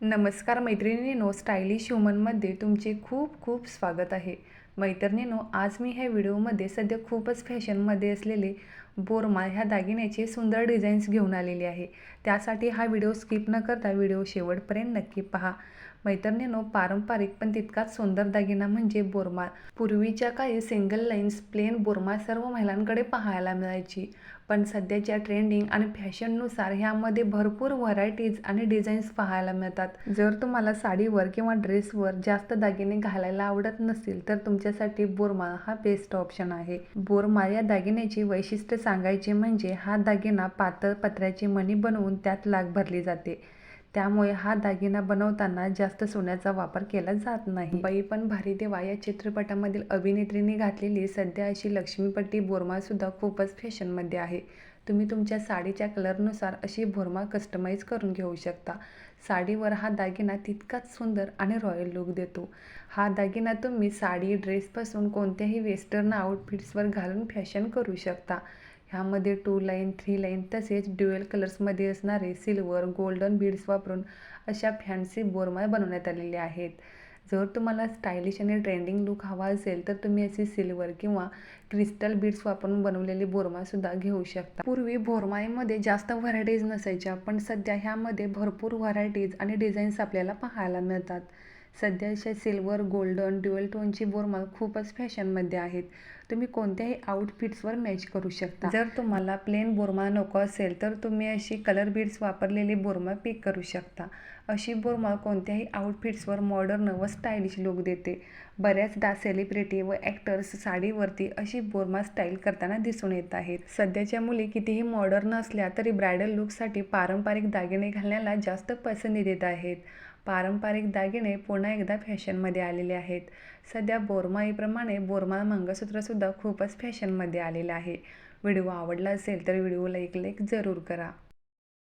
नमस्कार मैत्रिणीनो स्टायलिश ह्युमनमध्ये तुमचे खूप खूप स्वागत आहे. मैत्रिणीनो आज मी ह्या व्हिडिओमध्ये सध्या खूपच फॅशनमध्ये असलेले बोरमा ह्या दागिन्याचे सुंदर डिझाईन्स घेऊन आलेली आहे. त्यासाठी हा व्हिडिओ स्किप न करता व्हिडिओ शेवटपर्यंत नक्की पहा. मैत्रिणींनो पारंपरिक पण तितकाच सुंदर दागिना म्हणजे बोरमाळ पूर्वीच्या काळी सिंगल लाईन्स प्लेन बोरमाळ सर्व महिलांकडे पाहायला मिळायची. पण सध्याच्या ट्रेंडिंग आणि फॅशननुसार ह्यामध्ये भरपूर व्हरायटीज आणि डिझाईन्स पाहायला मिळतात. जर तुम्हाला साडीवर किंवा ड्रेसवर जास्त दागिने घालायला आवडत नसतील तर तुमच्यासाठी बोरमाळ हा बेस्ट ऑप्शन आहे. बोरमाळ या दागिन्याची वैशिष्ट्य सांगायचे म्हणजे हा दागिना पातळ पत्र्याची मणी बनवून त्यात लाग भरली जाते. त्यामुळे हा दागिना बनवताना जास्त सोन्याचा वापर केला जात नाही. बाई पण भारी देवा या चित्रपटामधील अभिनेत्रीने घातलेली सध्या अशी लक्ष्मीपट्टी बोरमासुद्धा खूपच फॅशनमध्ये आहे. तुम्ही तुमच्या साडीच्या कलरनुसार अशी भोरमा कस्टमाइज करून घेऊ शकता. साडीवर हा दागिना तितकाच सुंदर आणि रॉयल लुक देतो. हा दागिना तुम्ही साडी ड्रेसपासून कोणत्याही वेस्टर्न आउटफिट्सवर घालून फॅशन करू शकता. ह्यामध्ये टू लाईन थ्री लाईन तसेच ड्युएल कलर्समध्ये असणारे सिल्वर गोल्डन बीड्स वापरून अशा फॅन्सी बोरमाय बनवण्यात आलेले आहेत. जर तुम्हाला स्टायलिश आणि ट्रेंडिंग लुक हवा असेल तर तुम्ही अशी सिल्वर किंवा क्रिस्टल बीड्स वापरून बनवलेली बोरमासुद्धा घेऊ शकता. पूर्वी बोरमाळीमध्ये जास्त व्हरायटीज नसायच्या पण सध्या ह्यामध्ये भरपूर व्हरायटीज आणि डिझाईन्स आपल्याला पाहायला मिळतात. सध्याच्या सिल्वर गोल्डन ड्युएल टोनची बोरमाल खूपच फॅशनमध्ये आहेत. तुम्ही कोणत्याही आउटफिट्सवर मॅच करू शकता. जर तुम्हाला प्लेन बोरमा नको असेल तर तुम्ही अशी कलर बीड्स वापरलेली बोरमा पिक करू शकता. अशी बोरमा कोणत्याही आउटफिट्सवर मॉडर्न व स्टायलिश लुक देते. बऱ्याचदा सेलिब्रिटी व ॲक्टर्स साडीवरती अशी बोरमा स्टाईल करताना दिसून येत आहेत. सध्याच्या मुली कितीही मॉडर्न असल्या तरी ब्रायडल लुकसाठी पारंपरिक दागिने घालण्याला जास्त पसंती देत आहेत. पारंपरिक दागिने पुन्हा एकदा फॅशनमध्ये आलेले आहेत. सध्या बोरमाईप्रमाणे बोरमाळ मंगळसूत्रसुद्धा खूपच फॅशनमध्ये आलेलं आहे. व्हिडिओ आवडला असेल तर व्हिडिओला एक लाईक जरूर करा.